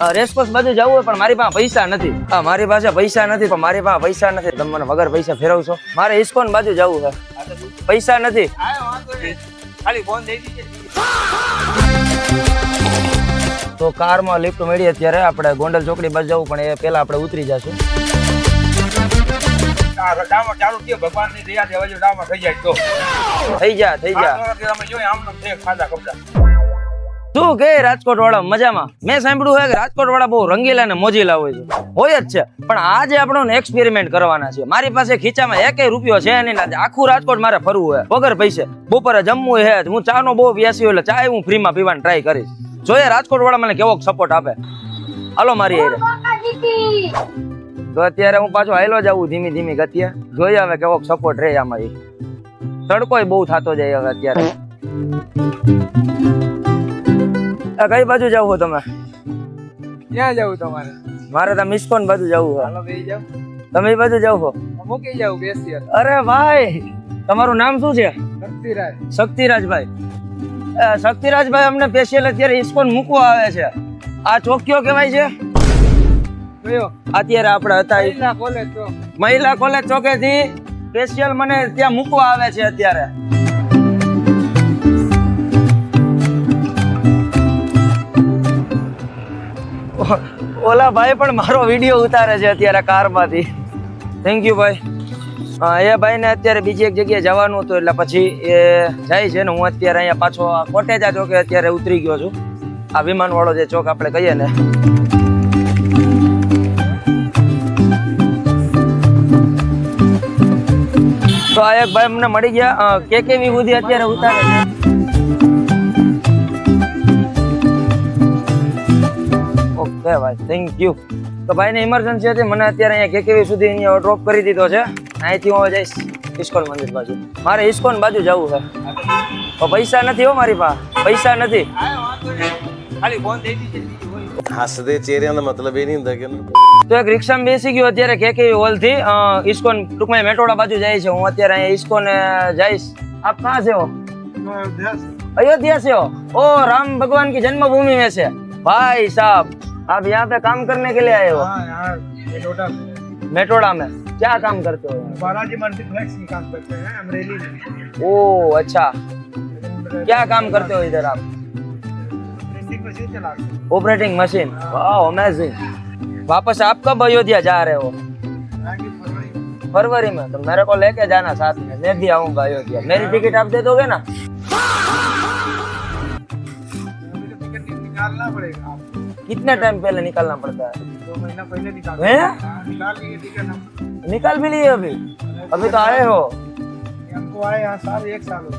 Racecourse બાજુ જવું હોય પણ મારી પાસે પૈસા નથી. હા મારી પાસે પૈસા નથી પણ મારી પાસે પૈસા નથી. તમે મને વગર પૈસા ફેરવશો. મારે ઇસ્કોન બાજુ જવું છે. પૈસા નથી. ખાલી ફોન દઈ દીજે. તો કારમાં લિફ્ટ મળી અત્યારે આપણે ગોંડલ ચોકડી બાજુ જવું પણ એ પહેલા આપણે ઉતરી જશું. ભગવાનની દયા થઈ જાય થઈ જા થઈ જા. આ તો તમે જોઈ આમ છે ખાધા કપડા. શું કે રાજકોટ વાળા મજામાં? મેં સાંભળ્યું છે કે રાજકોટ વાળા બહુ રંગીલા ને મોજીલા હોય છે. હોય જ છે. પણ આજે આપણો એક્સપેરિમેન્ટ કરવાના છે મારી પાસે ખીચામાં એકેય રૂપિયો છે નહીં આખું રાજકોટ મારે ફરવું હોય વગર પૈસે. બપોરે જમવું છે હું ચાનો બહુ વ્યાસી એટલે ચા હું ફ્રીમાં પીવાની ટ્રાય કરીશ. જોઈએ રાજકોટ વાળા મને કેવો સપોર્ટ આપે. હાલો મારી. તો અત્યારે હું પાછો હાલો જાવું ધીમી ધીમી ગતિએ. જોઈએ હવે કેવો સપોર્ટ રહે આમાં તડકોય બહુ થતો જાય હવે અત્યારે. આ કઈ બાજુ જાવ છો તમે? ક્યાં જવું તમારે? મારે તો મિસ્કોન બાજુ જવું છે હાલો જાવ તમે એ બાજુ જાવ છો મૂકી જાવ બેસી અરે ભાઈ તમારું નામ શું છે? શક્તિરાજ. શક્તિરાજભાઈ. શક્તિરાજભાઈ અમને સ્પેશિયલ અત્યારે ઇસ્કોન મૂકવા આવે છે. આ ચોકીઓ કહેવાય છે? કયો? અત્યારે આપણે હતા મહિલા કોલેજ ચોકે. મહિલા કોલેજ ચોકેથી સ્પેશિયલ મને ત્યાં મૂકવા આવે છે અત્યારે. ઓલા ભાઈ પણ મારો વીડિયો ઉતારે છે અત્યારે કારમાંથી. થેન્ક યુ ભાઈ. એ ભાઈને અત્યારે બીજી એક જગ્યાએ જવાનું હતું, એટલે પછી એ જાય છે ને, હું અત્યારે અહીંયા પાછો કોટેજા ચોકે અત્યારે ઉતરી ગયો છું. આ વિમાનવાળો જે ચોક આપણે કહીએ ને. તો આ એક ભાઈ અમને મળી ગયા. કે કેવી બુદ્ધિ અત્યારે ઉતારે છે? છે ભાઈ થેન્ક યુ તો ભાઈને ઇમરજન્સી હતી. મને અત્યારે અહીંયા કેકેવી સુધી અહીંયા ડ્રોપ કરી દીધો છે. અહીંથી હું જઈશ ઇસ્કોન મંદિર બાજુ. મારે ઇસ્કોન બાજુ જવું છે. તો પૈસા નથી હો મારી પાસે. પૈસા નથી. ખાલી ફોન દઈ દીધી હસદે ચહેરાનો મતલબ એ નહીં ਹੁੰਦਾ કે તો એક રિક્ષામાં બેસી ગયો અત્યારે કે કે હોલથી ઇસ્કોન ટૂંકમાં મેટોડા બાજુ જાય છે. હું અત્યારે અહીંયા ઇસ્કોન જઈશ. આપ ક્યાં છે? અયોધ્યા છે. ઓ રામ ભગવાન કી જન્મભૂમિ મેં છે. ભાઈ સાહેબ आप यहाँ पे काम करने के लिए आए हो? हाँ मेटोड़ा में। क्या काम करते हो? बालाजी मल्टीप्लेक्स में काम करते हैं अमरेली में। ओ अच्छा। क्या काम करते हो इधर आप? मशीन ऑपरेटिंग मशीन वाह अमेजिंग वापस आप कब अयोध्या जा रहे हो? फरवरी में। तो मेरे को लेके जाना साथ में। मैं भी आऊँगा अयोध्या। मेरी टिकट आप दे दोगे ना? टिकट निकालना पड़ेगा। कितने टाइम पहले निकालना पड़ता है? दो महीना पहले निकाल हैं? निकाल लिए निकाल भी लिए अभी? अभी तो आए हो? हमको आए यहाँ साल एक साल हो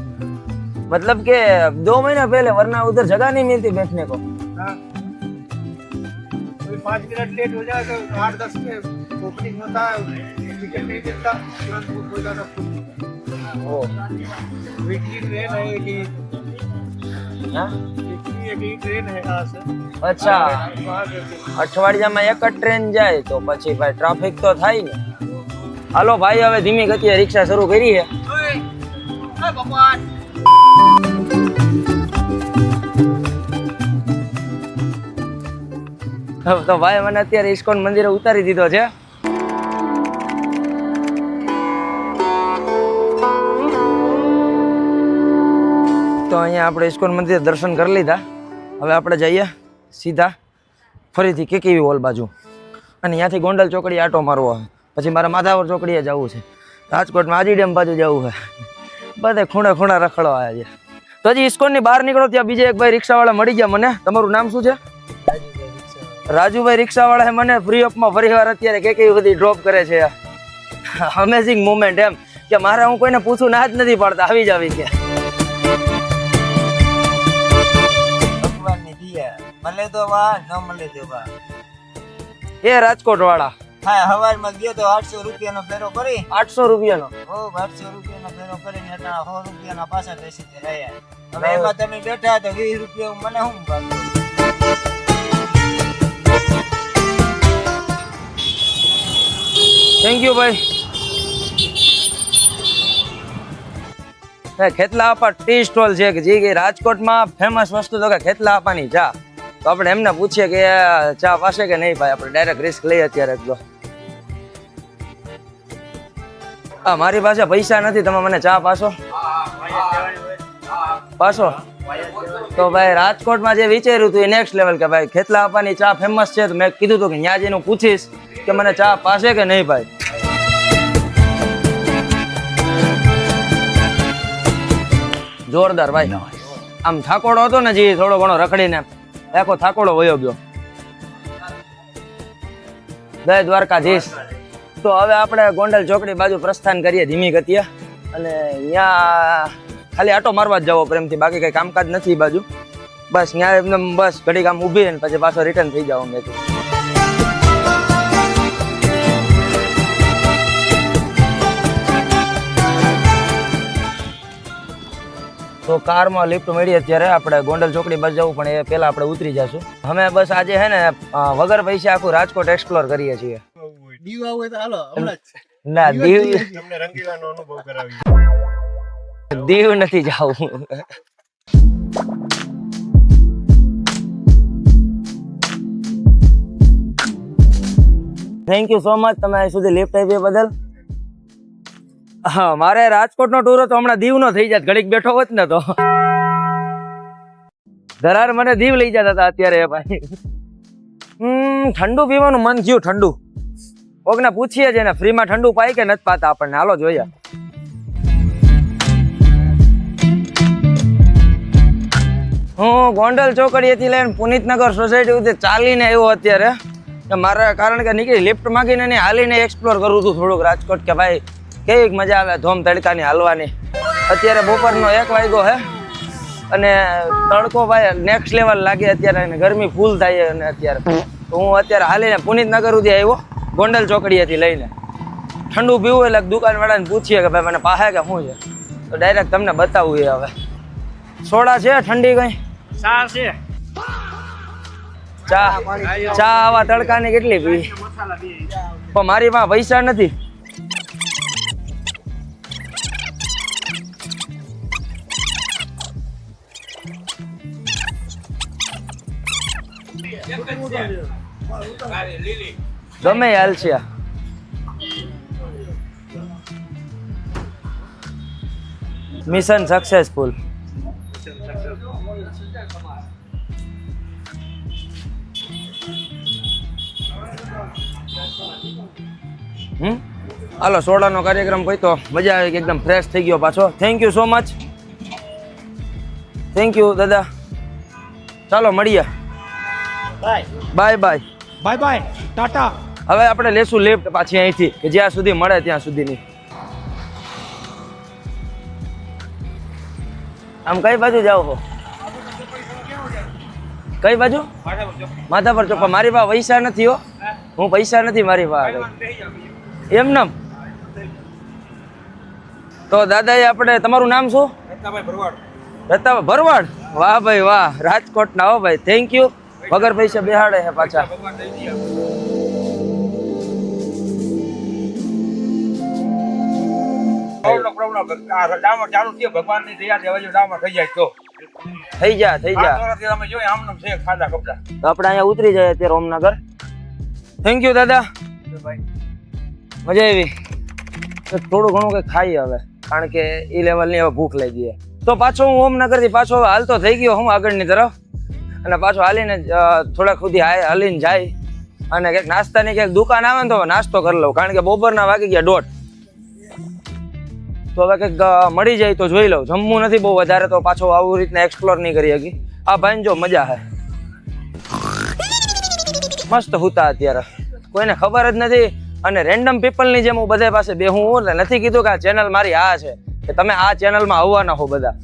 मतलब के दो महीना पहले वरना उधर जगह नहीं मिलती बैठने को। हाँ। पाँच मिनट लेट हो जाए तो आठ दस में ओपनिंग होता है टिकट नहीं मिलता तुरंत बुक हो। जाता वीकली ट्रेन है एक અચ્છા. અઠવાડિયામાં એક જ ટ્રેન જાય તો પછી ભાઈ ટ્રાફિક તો થાય ને. હાલો ભાઈ હવે ધીમી ગતિએ રિક્ષા શરૂ કરી છે તો ભાઈ મને અત્યારે ઇસ્કોન મંદિરે ઉતારી દીધો છે. અહીંયા આપણે ઇસ્કોન મંદિરે દર્શન કરી લીધા. હવે આપણે જઈએ સીધા ફરીથી કેકેવી હોલ બાજુ. અને ત્યાંથી ગોંડલ ચોકડી આટો મારવો હોય. પછી મારે માધાવર ચોકડીએ જવું છે. રાજકોટમાં આજી ડેમ બાજુ જવું છે બધે ખૂણે ખૂણા રખડો આવ્યા છે. તો હજી ઇસ્કોનની બહાર નીકળો ત્યાં બીજા એક ભાઈ રિક્ષાવાળા મળી ગયા મને. તમારું નામ શું છે? રાજુભાઈ રિક્ષાવાળાએ મને ફ્રી ઓફમાં ફરી વાર અત્યારે કે કેવી બધી ડ્રોપ કરે છે. અમેઝિંગ મુમેન્ટ એમ. કે મારે હું કોઈને પૂછું ના જ નથી પાડતા. આવી જ આવી કે. મળે તો વાહ ન મળે તો વા એ રાજકોટ વાળા હા હવારમાં ગયો તો આઠસો રૂપિયાનો ફેરો કરી. આઠસો રૂપિયાનો. ઓ આઠસો રૂપિયાનો ફેરો કરીને એટલા સો રૂપિયાના પાછા બેસી રહ્યા. હવે એમાં તમે બેઠા તો વીસ રૂપિયા મને શું ભાગ્યું થેન્ક યુ ભાઈ. ખેતલા આપા ટી સ્ટોલ છે કે જે રાજકોટમાં ફેમસ વસ્તુ તો કે ખેતલા આપાની ચા તો આપણે એમને પૂછીએ કે ચા પાસે કે નહીં ભાઈ? આપણે ડાયરેક્ટ રિસ્ક લઈએ અત્યારે જ હા મારી પાસે પૈસા નથી, તમે મને ચા પાસો પાસો તો ભાઈ રાજકોટમાં જે વિચાર્યું હતું એ નેક્સ્ટ લેવલ કે ભાઈ ખેતલા આપવાની ચા ફેમસ છે, તો મેં કીધું હતું કે ત્યાં જઈને પૂછીશ કે મને ચા પાસે કે નહીં ભાઈ? જોરદાર ભાઈ. આમ થાકોડો હતો ને જે, થોડો ઘણો રખડીને. આખો થાકોડો વયો ગયો. જય દ્વારકાધીશ. તો હવે આપણે ગોંડલ ચોકડી બાજુ પ્રસ્થાન કરીએ ધીમી ગતિએ. અને ત્યાં ખાલી આટો મારવા જ જવો પ્રેમથી, બાકી કંઈ કામકાજ નથી બાજુ. બસ ત્યાં એમને બસ ઘડી કામ ઊભી ને પછી પાછો રિટર્ન થઈ જાવ મેં તો કારમાં લિફ્ટ મળીએ અત્યારે. આપણે ગોંડલ ચોકડી બાજુ જવું પણ એ પહેલાં આપણે ઉતરી જશું. અમે બસ આજે હે ને વગર પૈસા આખું રાજકોટ એક્સપ્લોર કરીએ છીએ. દીવ આવું હોય તો હાલો ના દીવ તમને રંગીલાનો અનુભવ કરાવી દીવ નથી જવું. થેન્ક યુ સો મચ તમે અહીં સુધી લિફ્ટ આપી બદલ. હા, મારે રાજકોટનો ટૂર હતો હમણાં દીવનો થઈ જાત. ઘડીક બેઠો હોત ને તો. ધરાર મને દીવ લઈ જતા હતા અત્યારે ભાઈ. હમ, ઠંડુ પીવાનું મન થયું, ઠંડુ. કોકને પૂછીએ છે ને ફ્રીમાં ઠંડુ પાય કે નથી પાતા આપણને? હાલો, જોઈએ. હું ગોંડલ ચોકડીએથી લઈને પુનિતનગર સોસાયટી સુધી ચાલીને આવ્યો અત્યારે. મારે કારણ કે નીકળી લિફ્ટ માંગીને હાલીને એક્સપ્લોર કરું છું થોડુંક રાજકોટ કે ભાઈ કેવી મજા આવે ધોમ તડકાની હાલવાની? અત્યારે બપોરનો એક વાગ્યો હે અને તડકો ભાઈ નેક્સ્ટ લેવલ લાગે અત્યારે અને ગરમી ફૂલ થાય અને અત્યારે. તો હું અત્યારે હાલીને પુનિતનગર સુધી આવ્યો ગોંડલ ચોકડીએથી લઈને. ઠંડુ પીવું એટલે દુકાનવાળાને પૂછીએ કે ભાઈ મને પાસે કે શું છે? તો ડાયરેક્ટ તમને બતાવું એ હવે. સોડા છે ઠંડી કઈ? ચા છે. ચા ચા આવા તડકાની કેટલી પી? પણ મારી પાસે પૈસા નથી. ગમે હાલ છે મિશન સક્સેસફુલ હમ? હાલો, સોડાનો કાર્યક્રમ કોઈ તો મજા આવી કે એકદમ ફ્રેશ થઈ ગયો પાછો. Thank you so much thank you દાદા. ચાલો, મળીએ. Bye. Bye bye. Bye bye tata. હવે આપણે લેશું લિફ્ટ પાછી અહીંથી કે જ્યાં સુધી મળે ત્યાં સુધીની. આમ કઈ બાજુ જાઓ છો કઈ બાજુ? માથા પર. ચોખ્ખા મારી પાસે પૈસા નથી હો. હું પૈસા નથી મારી પાસે એમ નામ. તો દાદા આપણે તમારું નામ શું? રતાભાઈ ભરવાડ. વાહ ભાઈ વાહ. રાજકોટ ના હો ભાઈ. થેન્ક યુ વગર પૈસા બેહાડે છે પાછા અહીંયા ઉતરી જાય અત્યારે ઓમનગર. થેન્ક યુ દાદા. મજા આવી. થોડું ઘણું કંઈ ખાઈએ હવે કારણ કે એ લેવલની હવે ભૂખ લાગી ગઈ તો પાછો હું ઓમનગરથી પાછો હાલતો થઈ ગયો હું આગળની તરફ. અને પાછો હાલીને થોડાક સુધી હાલીને જાય. અને ક્યાંક નાસ્તાની ક્યાંક દુકાન આવે ને તો નાસ્તો કરી લઉં, કારણ કે બપોરના વાગી ગયા દોઢ. તો હવે કંઈક મળી જાય તો જોઈ લઉં. જમવું નથી બહુ વધારે તો પાછો આવું રીતના એક્સપ્લોર નહીં કરી શકી આ ભાઈ જો મજા હે મસ્ત હુતા અત્યારે. કોઈને ખબર જ નથી. અને રેન્ડમ પીપલની જેમ હું બધા પાસે બેહું હું નથી કીધું કે આ ચેનલ મારી આ છે. કે તમે આ ચેનલમાં આવવાના હો બધા.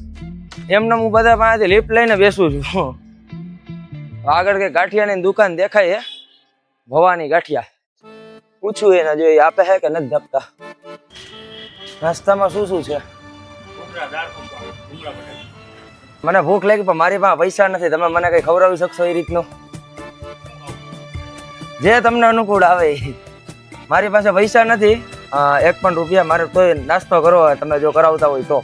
એમને હું બધા પાસેથી લિફ્ટ લઈને બેસું છું. આગળ કે ગાંઠિયાની દુકાન દેખાય હે? ભવાની ગાંઠિયા. પૂછ્યું એને જો એ આપે છે કે નથી ધપતા નાસ્તામાં શું શું છે? મને ભૂખ લાગી પણ મારી પાસે પૈસા નથી. તમે મને કઈ ખવડાવી શકશો એ રીતનું? જે તમને અનુકૂળ આવે મારી પાસે પૈસા નથી. એક પણ રૂપિયા મારે તો નાસ્તો કરો તમે જો કરાવતા હોય તો.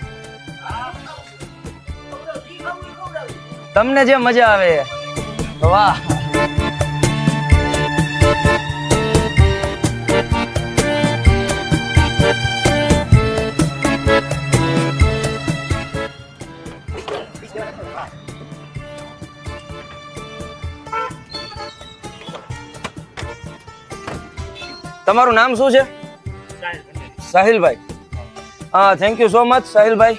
તમને જે મજા આવે. વાહ. તમારું નામ શું છે? સાહિલભાઈ. હા થેન્ક યુ સો મચ સાહિલભાઈ.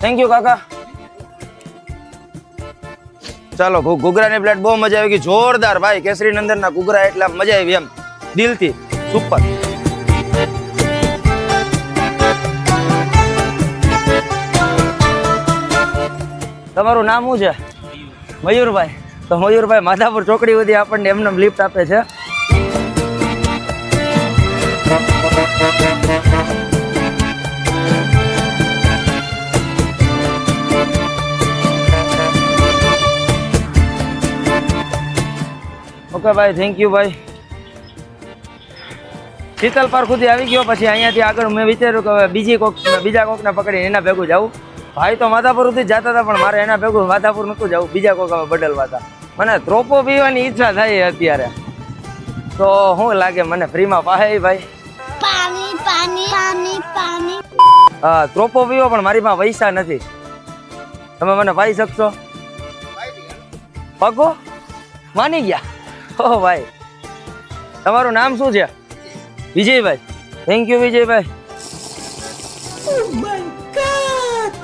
થેન્ક યુ કાકા. ચાલો ઘૂઘરાની પ્લેટ બહુ મજા આવી ગઈ. જોરદાર ભાઈ કેસરી નંદનના ઘૂઘરા એટલે મજા આવી એમ. દિલથી. સુપર. તમારું નામ શું છે? મયુરભાઈ. તો મયુરભાઈ, માધાપુર ચોકડી સુધી આપણને એમને લિફ્ટ આપે છે. ઓકે ભાઈ થેન્ક યુ ભાઈ. શીતલ પાર્ક સુધી આવી ગયો પછી અહીંયાથી આગળ મેં વિચાર્યું કે હવે બીજી કોક બીજા કોકને પકડીને એના ભેગું જાવું ભાઈ તો માધાપુર સુધી જતા હતા પણ મારે એના ભેગું માધાપુર નહોતું જવું. બીજા કોક હવે બદલવા હતા. મને ત્રોપો પીવાની ઈચ્છા થાય અત્યારે. તો શું લાગે મને ફ્રીમાં પાહે ભાઈ? પાણી પાણી પાણી પાણી. હા ત્રોપો પીવો પણ મારી પાસે પૈસા નથી. તમે મને પાઈ શકશો? પગો માની ગયા? ઓહ ભાઈ, તમારું નામ શું છે? વિજયભાઈ. થેન્ક યુ વિજયભાઈ.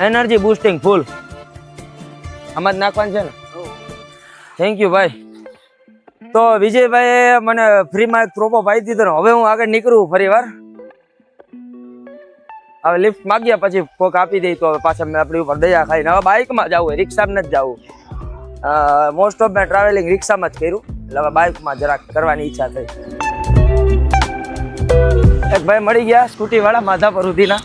એનર્જી બુસ્ટિંગ ફૂલ આમાં જ નાખવાનું છે ને? થેન્ક યુ ભાઈ. તો વિજયભાઈએ મને ફ્રીમાં એક પ્રોપો પાઈ દીધો હવે હું આગળ નીકળું ફરી વાર. હવે લિફ્ટ માગ્યા પછી કોક આપી દઈ તો હવે પાછા મેં આપણી ઉપર દયા ખાઈને. હવે બાઇકમાં જવું હોય રિક્ષામાં નથી જવું. મોસ્ટ ઓફ મેં ટ્રાવેલિંગ રિક્ષામાં જ કર્યું. એટલે હવે બાઇકમાં જરાક કરવાની ઈચ્છા થઈ. એક ભાઈ મળી ગયા સ્કૂટી વાળા માધાપર સુધીના.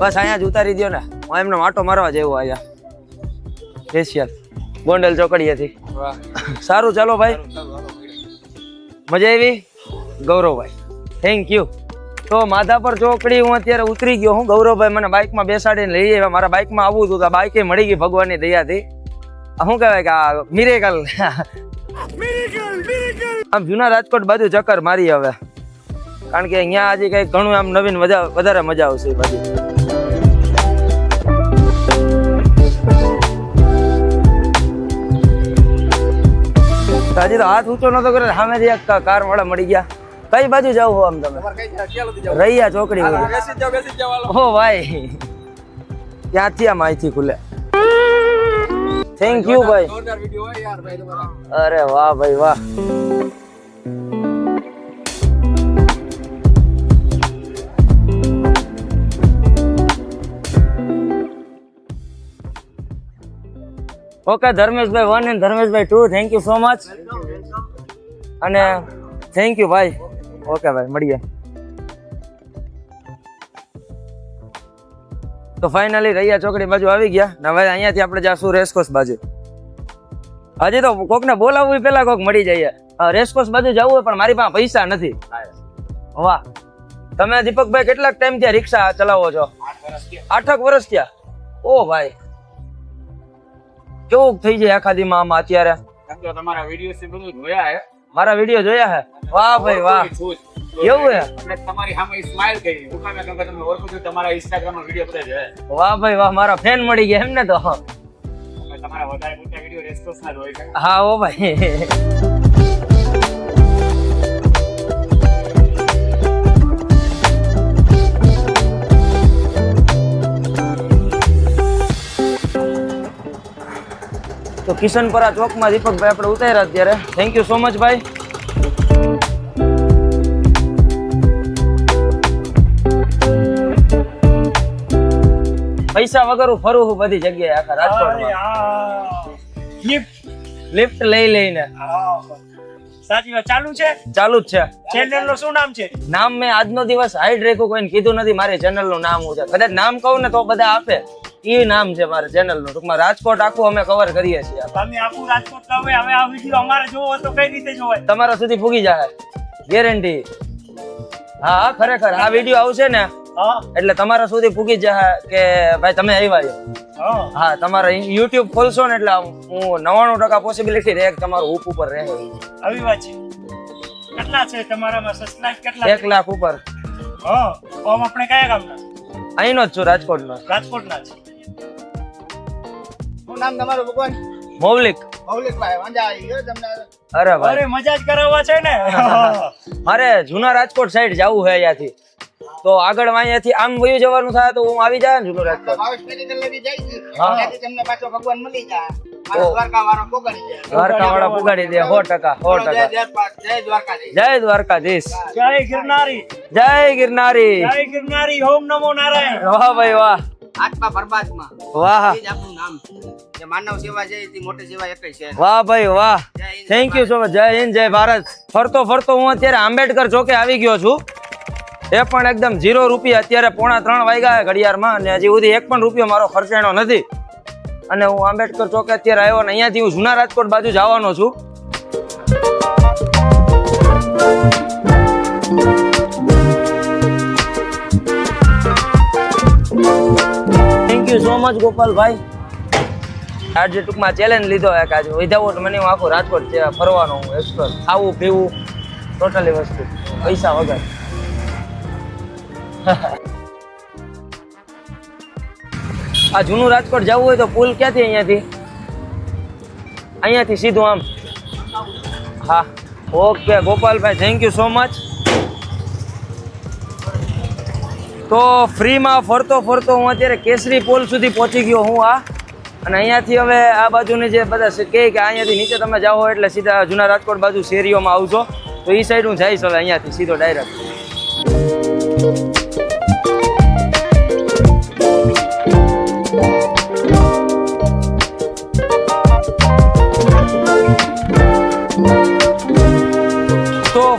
બસ અહીંયા જ ઉતારી દો ને. હું એમને માટો મારવા જેવો અહીંયા સ્પેશિયલ ગોંડલ ચોકડીએથી. સારું ચાલો ભાઈ. મજા આવી? ગૌરવભાઈ. થેન્ક યુ તો માધાપર ચોકડી હું અત્યારે ઉતરી ગયો હું. ગૌરવભાઈ મને બાઇકમાં બેસાડીને લઈ આવ્યા. મારા બાઇકમાં આવવું હતું તો બાઇકે મળી ગઈ ભગવાનની દયાથી. શું કહેવાય કે આ મિરેકલ આમ જૂના રાજકોટ બાજુ ચક્કર મારી હવે. કારણ કે અહીંયા આજે કંઈક ઘણું આમ નવીન મજા વધારે મજા આવશે બાજુ. તો હજી તો હાથ ઊંચો નતો કર્યો. સામેથી એક કાર વાળા મળી ગયા. કઈ બાજુ જાવ હો આમ તમે? રૈયા ચોકડી હો ઓ ભાઈ. ત્યાંથી આમ અહીંથી ખુલે? થેન્ક યુ ભાઈ. અરે વાહ ભાઈ વાહ. ઓકે ધર્મેશભાઈ one and Dharmeshbhai two thank you so much અને થેન્ક યુ ભાઈ. ઓકે ભાઈ મળીએ. તો ફાઇનલી રૈયા ચોકડી બાજુ આવી ગયા. ને હવે અહીંયાથી આપણે જાશું રેસકોર્સ બાજુ. હજી તો કોકને બોલાવવું પેલા કોક મળી જઈએ. રેસકોર્સ બાજુ જવું હોય પણ મારી પાસે પૈસા નથી. વાહ. તમે દીપકભાઈ કેટલાક ટાઈમ ત્યાં રિક્ષા ચલાવો છો? આઠક વર્ષ થયા. ઓ ભાઈ. કેવું થઈ જાય આખા દીમાં આમાં અત્યારે? તમારા વીડિયો જોયા હે. મારા વીડિયો જોયા હે? વાહ ભાઈ વાહ. એવું હે? અને તમારી સામે સ્માઈલ કરી હું કામે કે તમે ઓળખો છો તમારા ઇન્સ્ટાગ્રામમાં વિડિયો બધા જોયા વાહ ભાઈ વાહ મારા ફેન મળી ગયા એમ ને તો તમારા વધારે મોટા વિડિયો રેસ્ટોસ ના હોય હા ઓ ભાઈ. તો કિશનપરા ચોકમાં દીપકભાઈ આપણે ઉતાર્યા અત્યારે. થેન્ક યુ સો મચ ભાઈ. પૈસા વગર હું ફરું છું બધી જગ્યાએ આખા રાજકોટમાં. લિફ્ટ લઈ લઈને. સાચી વાત. ચાલુ છે? ચાલુ જ છે. ચેનલનું શું નામ છે? નામ મેં આજનો દિવસ હાઈડ રાખ્યું કોઈને કીધું નથી મારે ચેનલનું નામ હું છે કદાચ નામ કહું ને તો બધા આપે. એ નામ છે મારે ચેનલનું. ટૂંકમાં રાજકોટ આખું અમે કવર કરીએ છીએ તમે આખું રાજકોટ કહો હવે આ વીડિયો અમારે જોવો તો કઈ રીતે જોવાય? તમારા સુધી પૂગી જાય. ગેરંટી હા ખરેખર આ વીડિયો આવશે ને એટલે તમારા સુધી પૂગી જશે કે ભાઈ તમે આવ્યા છો? હા. હા તમારે યુટ્યુબ ખોલશો ને એટલે હું નવાણું ટકા પોસિબિલિટી રહે તમારું ઉપ ઉપર રહે. આવી વાત છે. કેટલા છે તમારામાં? સબસ્ક્રાઇબ કેટલા એક લાખ ઉપર. હા ફોર્મ આપણે કયા ગામના? અહીંનો જ છું રાજકોટનો. રાજકોટના છે શું નામ તમારું ભગવાન? મૌલિક. મૌલિકભાઈ વાંજા આવી તમને. અરે ભાઈ અરે મજા જ કરાવવા છે ને. મારે જૂના રાજકોટ સાઈડ જવું છે અહીંયાથી. તો આગળ અહીંયાથી આમ વયું જવાનું થાય તો હું આવી જાય ને જૂનું રાજકોટ. ભાવેશ મેડિકલ લઈ જાય છે. હા. ત્યાંથી તમને પાછો ભગવાન મળી જાય. મારો દ્વારકા વાળો પોગાડી જાય દ્વારકા વાળા પુગાડી દે. સો ટકા સો ટકા. જય જય દ્વારકાધીશ. જય ગિરનારી. જય ગિરનારી. જય ગિરનારી. ઓમ નમો નારાયણ. વાહ ભાઈ વાહ. આત્મા પરમાત્મા. વાહ. આપણું નામ છે. માનવ સેવા છે એ મોટી સેવા એક છે. વાહ ભાઈ વાહ. થેન્ક યુ સો મચ જય હિન્દ જય ભારત. ફરતો ફરતો હું અત્યારે આંબેડકર ચોકે આવી ગયો છું. એ પણ એકદમ ઝીરો રૂપિયા અત્યારે પોણા ત્રણ વાગ્યા ઘડિયાળમાં અને હજી સુધી એક પણ રૂપિયો મારો ખર્ચાણો નથી. અને હું આંબેડકર ચોકે અત્યારે આવ્યો અને અહીંયાથી હું જૂના રાજકોટ બાજુ જવાનો છું. Thank you so much Gopalbhai. આજે ટૂંકમાં ચેલેન્જ લીધો એક આજે. વિધાઉટ મને હું આખું રાજકોટ ફરવાનો હું એક્સપ્લોર ખાવું, પીવું ટોટલી વસ્તુ, પૈસા વગર. આ જૂનું રાજકોટ જવું હોય તો પુલ ક્યાંથી અહીંયાથી? અહીંયાથી સીધું આમ. હા. Okay, Gopalbhai thank you so much તો ફ્રીમાં ફરતો ફરતો હું અત્યારે કેસરી પોલ સુધી પહોંચી ગયો હું આ અને અહીંયાથી હવે આ બાજુની જે બધા કહે કે અહીંયાથી નીચે તમે જાઓ એટલે સીધા જૂના રાજકોટ બાજુ શેરીઓમાં આવજો. તો એ સાઈડ હું જઈશ હવે અહીંયાથી, સીધો ડાયરેક્ટ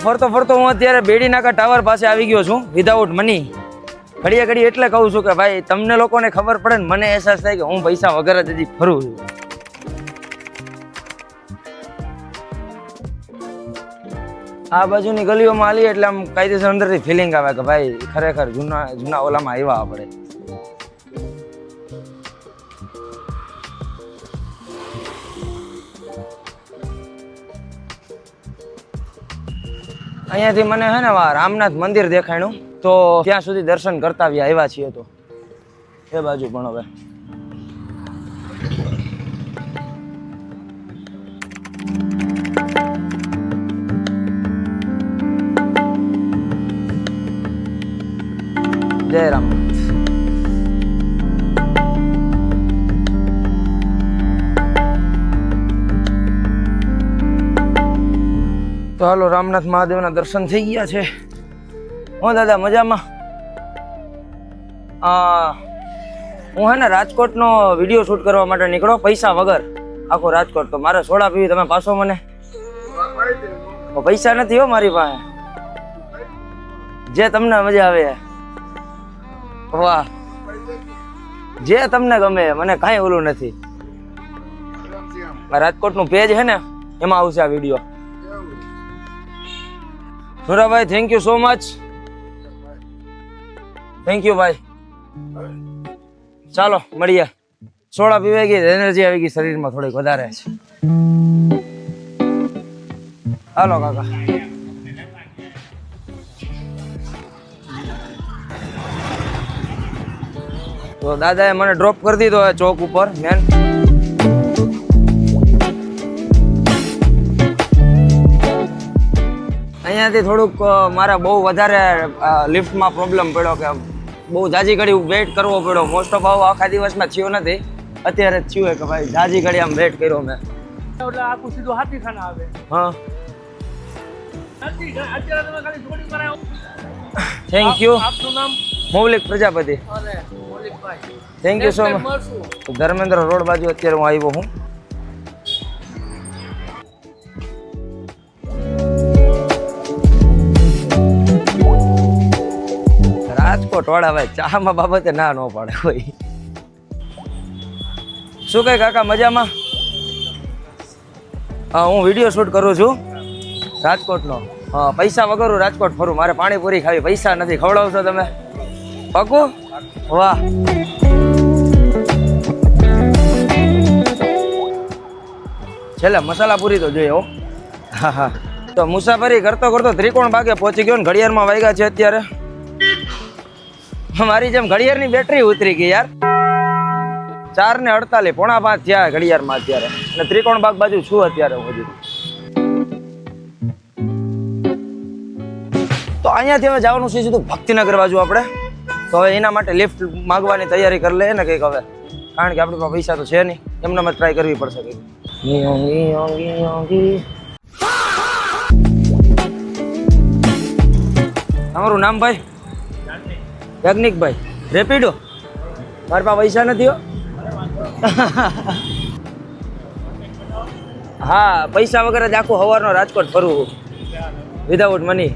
ફરતો ફરતો હું અત્યારે બેડીનાકા ટાવર પાસે આવી ગયો છું વિધાઉટ મની ઘડીએ ઘડી એટલે કહું છું કે ભાઈ, તમને લોકોને ખબર પડે ને મને અહેસાસ થાય કે હું પૈસા વગર જ હજી ફરું છું. આ બાજુની ગલીઓમાં આલી એટલે આમ કાયદેસર અંદરથી ફિલિંગ આવે કે ભાઈ, ખરેખર જૂના જૂના ઓલામાં આવ્યા આપણે. અહીંયાથી મને હે ને રામનાથ મંદિર દેખાણું તો ત્યાં સુધી દર્શન કરતા આવ્યા આવ્યા છીએ તો. એ બાજુ પણ હવે. જય રામ. તો હાલો રામનાથ મહાદેવના દર્શન થઈ ગયા છે. હું દાદા, મજામાં? હું હે ને રાજકોટનો વીડિયો શૂટ કરવા માટે નીકળો, પૈસા વગર. આખો રાજકોટ તો મારે સોડા પીવી, તમે પાછો મને. પૈસા નથી હો મારી પાસે. જે તમને મજા આવે. વાહ. જે તમને ગમે, મને કાંઈ ઓલું નથી. રાજકોટનું પેજ છે ને, એમાં આવશે આ video નુરાભાઈ thank you so much thank you ભાઈ. ચાલો, મળીએ. સોડા પીવાઈ ગઈ એનર્જી આવી ગઈ શરીરમાં થોડીક વધારે છે. હાલો, કાકા. તો દાદાએ મને ડ્રોપ કરી દીધો ચોક ઉપર મેન અહીંયાથી થોડુંક મારા બહુ વધારે લિફ્ટમાં પ્રોબ્લેમ પડ્યો કે બહુ જાજી ઘડી વેઇટ કરવો પડ્યો. મોસ્ટ ઓફ આવું આખા દિવસમાં થયો નથી. અત્યારે થયું કે ભાઈ જાજી ઘડી આમ વેઇટ કર્યો મેં. એટલે આખું સીધું હાથીખાના આવે. હા. થેન્ક યુ આપનું નામ? Maulik Prajapati. Thank you so much Dharmendra road બાજુ અત્યારે હું આવ્યો હું. રાજકોટ વાળા ભાઈ, ચામાં બાબતે ના ન પાડે કોઈ. શું કઈ કાકા, મજામાં? હા, હું વીડિયો શૂટ કરું છું. રાજકોટનો. હા, પૈસા વગર હું રાજકોટ ફરું. મારે પાણીપુરી ખાવી. પૈસા નથી. ખવડાવશો તમે? પાકું? વાહ. છેલ્લે મસાલા પૂરી તો જોઈએ, હો. હા હા. તો મુસાફરી કરતો કરતો ત્રિકોણ ભાગે પહોંચી ગયો ને ઘડિયાળમાં વાગ્યા છે અત્યારે. મારી જેમ ઘડિયાળની બેટરી ઉતરી ગઈ યાર. ચાર ને અડતાલીસ, પોણા પાંચ થયા ઘડિયાળમાં અત્યારે. અને ત્રિકોણ બાગ બાજુ છું અત્યારે હું હજુ. તો અહીંયાથી હવે જવાનું છે સીધું ભક્તિનગર બાજુ આપણે. તો હવે એના માટે લિફ્ટ માગવાની તૈયારી કરી લે ને કંઈક હવે. કારણ કે આપણી પાસે પૈસા તો છે નહીં. એમને જ ટ્રાય કરવી પડશે. તમારું નામ ભાઈ? યાજ્ઞિકભાઈ, રેપિડો. મારી પાસે પૈસા નથી હો. પૈસા વગર જ આખું સવારનો રાજકોટ ફરવું વિધાઉટ મની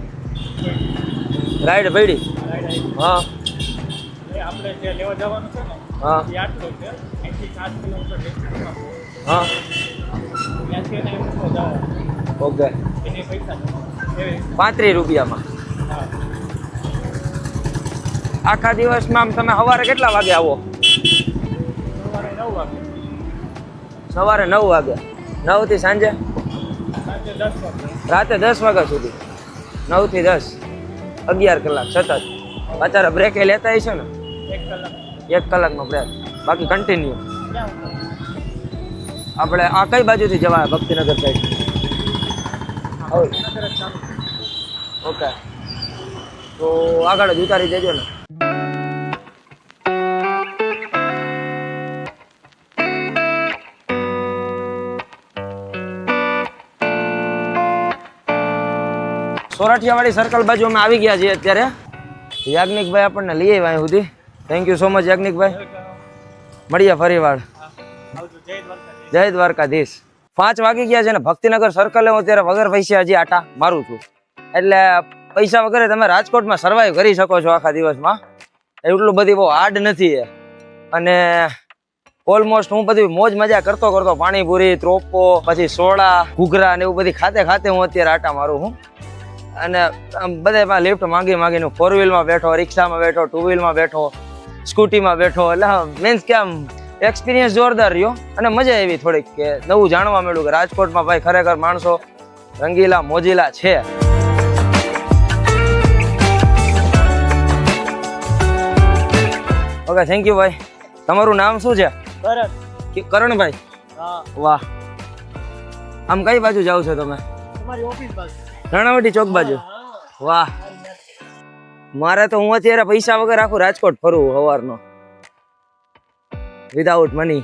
રાઈડ પડી. હા. હા. હા. ઓકે. પાંત્રીસ રૂપિયામાં. આખા દિવસમાં તમે સવારે કેટલા વાગે આવો? સવારે નવ વાગે. સવારે નવ વાગે. નવથી સાંજે? રાતે દસ વાગ્યા સુધી. નવથી દસ. અગિયાર કલાક સતત. અત્યારે બ્રેક એ લેતા હશે ને? એક કલાક. એક કલાકનો બ્રેક બાકી કન્ટિન્યુ આપણે આ કઈ બાજુથી જવાય? ભક્તિનગર સાઈડ ઓકે તો આગળ જ ઉતારી દેજો ને. સોરઠિયાવાડી સર્કલ બાજુ અમે આવી ગયા છીએ અત્યારે. યાજ્ઞિકભાઈ આપણને લઈ આવ્યા સુધી. થેન્ક યુ સો મચ યાજ્ઞિકભાઈ. મળીએ ફરી વાર. જય દ્વારકાધીશ. પાંચ વાગી ગયા છે ને, ભક્તિનગર સર્કલે હું અત્યારે વગર પૈસા હજી આટા મારું છું. એટલે પૈસા વગરે તમે રાજકોટમાં સર્વાઈવ કરી શકો છો આખા દિવસમાં. એટલું બધી બહુ હાર્ડ નથી એ. અને ઓલમોસ્ટ હું બધી મોજ મજા કરતો કરતો પાણીપુરી, ત્રોપો, પછી સોડા, ઘૂઘરા ને એવું બધી ખાતે ખાતે હું અત્યારે આટા મારું છું. અને બધામાં લિફ્ટ માંગી માંગીને ફોર વ્હીલમાં બેઠો રિક્ષામાં બેઠો ટુ વ્હીલમાં બેઠો સ્કૂટીમાં બેઠો એટલે મીન્સ કે આમ એક્સપિરિયન્સ જોરદાર રહ્યો. અને મજા આવી થોડીક કે નવું જાણવા મળ્યું કે રાજકોટમાં ભાઈ ખરેખર માણસો રંગીલા મોજીલા છે. ઓકે થેન્ક યુ ભાઈ. તમારું નામ શું છે? કરણ. કરણભાઈ હા. વાહ. આમ કઈ બાજુ જાવ છો તમે? તમારી ઓફિસ બાજુ. રણાવટી ચોક બાજુ વાહ. મારે તો હું અત્યારે પૈસા વગર આખું રાજકોટ ફરું સવારનો વિધાઉટ મની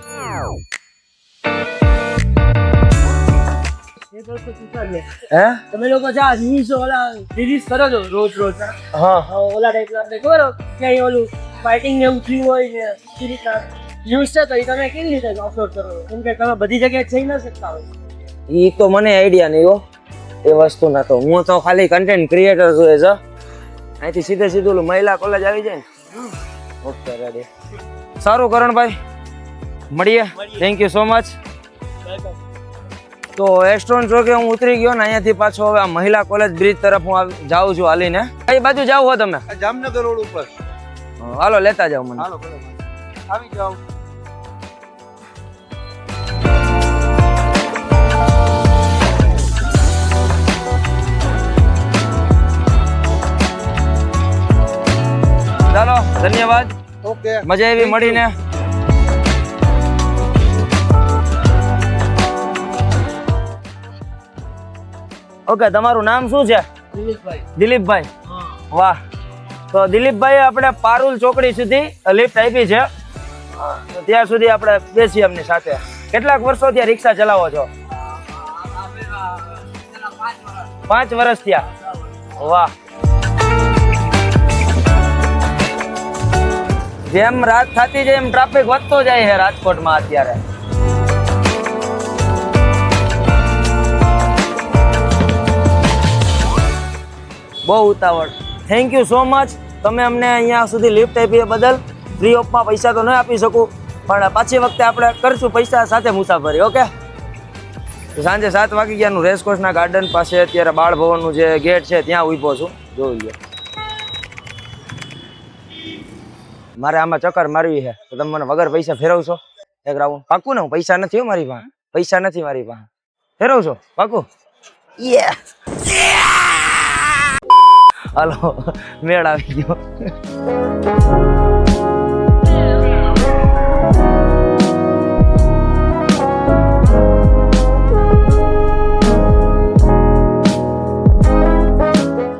તમે લોકો જા ન્યૂઝ ઓલા રિલીઝ કરો છો રોજ રોજ? હા. હા, ઓલા ટાઈપ આપણે ખબર ક્યાંય ઓલું ફાઇટિંગ ને એવું થયું હોય ને એ રીતના ન્યૂઝ છે તો એ તમે કેવી રીતે અપલોડ કરો કેમ કે તમે બધી જગ્યાએ જઈ ન શકતા હોય. એ તો મને આઈડિયા નહીં હો. એ વસ્તુ ના તો હું તો ખાલી કન્ટેન્ટ ક્રિએટર છું એ જ. અહીંથી સીધે સીધું ઓલું મહિલા કોલેજ આવી જાય ને. ઓકે રેડી સારું કરણભાઈ મળીએ. થેન્ક યુ સો મચ તો એસ્ટ્રોન ચોકે હું ઉતરી ગયો ને અહીંયાથી પાછો હવે આ મહિલા કોલેજ બ્રિજ તરફ હું જાઉં છું હાલીને. કઈ બાજુ જાવ હો તમે? જામનગર રોડ ઉપર. હાલો લેતા જાઓ મને. હાલો આવી જાઓ. ચાલો ધન્યવાદ ઓકે મજા આવી મળીને ઓકે તમારું નામ શું છે દિલીપભાઈ દિલીપભાઈ વાહ તો દિલીપભાઈ આપણે પારુલ ચોકડી સુધી લિફ્ટ આપી છે તો ત્યાં સુધી આપણે બેસીએ એમની સાથે કેટલાક વર્ષો ત્યાં રિક્ષા ચલાવો છો પાંચ વર્ષ થયા વાહ જેમ રાત થતી જાય એમ ટ્રાફિક વધતો જાય છે રાજકોટમાં અત્યારે. બહુ ઉતાવળ. થેન્ક યુ સો મચ તમે અમને અહીંયા સુધી લિફ્ટ આપી એ બદલ. ફ્રી ઓફમાં પૈસા તો ન આપી શકું, પણ પાછી વખતે આપણે કરશું પૈસા સાથે મુસાફરી ઓકે સાંજે સાત વાગી ગયાનું રેસકોર્સના ગાર્ડન પાસે અત્યારે બાળ ભવનનું જે ગેટ છે, ત્યાં ઊભો છું. જોઈ લો. મારે આમાં ચક્કર મારવી છે. તો તમે મને વગર પૈસા ફેરવશો? એક રાઉન્ડ પાકું ને હું પૈસા નથી હો મારી પાસે. પૈસા નથી મારી પાસે. ફેરવશો? પાકું? યસ હાલો મેળ આવી ગયો.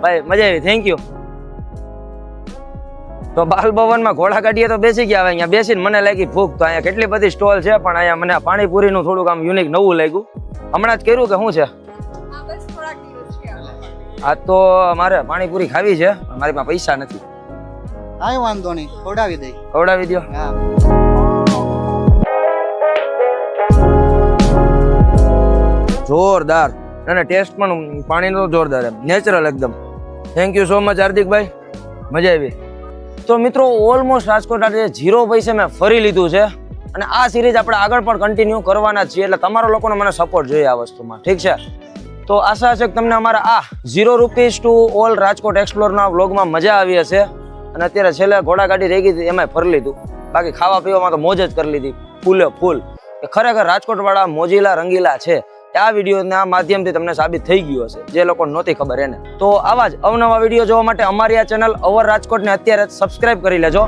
ભાઈ મજા આવી. થેન્ક યુ તો બાલ ભવનમાં ઘોડા કાઢીએ તો બેસી ગયા હવે અહીંયા બેસીને મને લાગી ભૂખ તો અહીંયા કેટલી બધી સ્ટોલ છે પણ અહીંયા મને પાણીપુરીનું થોડુંક આમ યુનિક નવું લાગ્યું. હમણાં જ કર્યું કે શું છે? આ તો મારે પાણીપુરી ખાવી છે મારી પાસે પૈસા નથી. કાંઈ વાંધો નહીં ખવડાવી દઈ. ખવડાવી દો હા. જોરદાર. અને ટેસ્ટ પણ પાણીનો જોરદાર એમ. નેચરલ એકદમ. થેન્ક યુ સો મચ હાર્દિકભાઈ. મજા આવી. તો મિત્રો ઓલમોસ્ટ રાજકોટ આજે ઝીરો પૈસે મેં ફરી લીધું છે અને આ સિરીઝ આપણે આગળ પણ કન્ટિન્યુ કરવાના છીએ. એટલે તમારો લોકોનો મને સપોર્ટ જોઈએ આ વસ્તુમાં. ઠીક છે? તો આશા છે કે તમને અમારા આ zero rupees to all Rajkot એક્સપ્લોરના વ્લોગમાં મજા આવી હશે. અને અત્યારે છેલ્લે ઘોડાગાડી રહી ગઈ એમાંય ફરી લીધું. બાકી ખાવા પીવામાં તો મોજ જ કરી લીધી. ફૂલે ફૂલ. એ ખરેખર રાજકોટવાળા મોજીલા રંગીલા છે. આ વિડીયોના માધ્યમથી તમને સાબિત થઈ ગયું હશે, જે લોકો નહોતી ખબર એને. તો આવા જ અવનવા વીડિયો જોવા માટે અમારી આ ચેનલ અવર રાજકોટને અત્યારે સબસ્ક્રાઇબ કરી લેજો.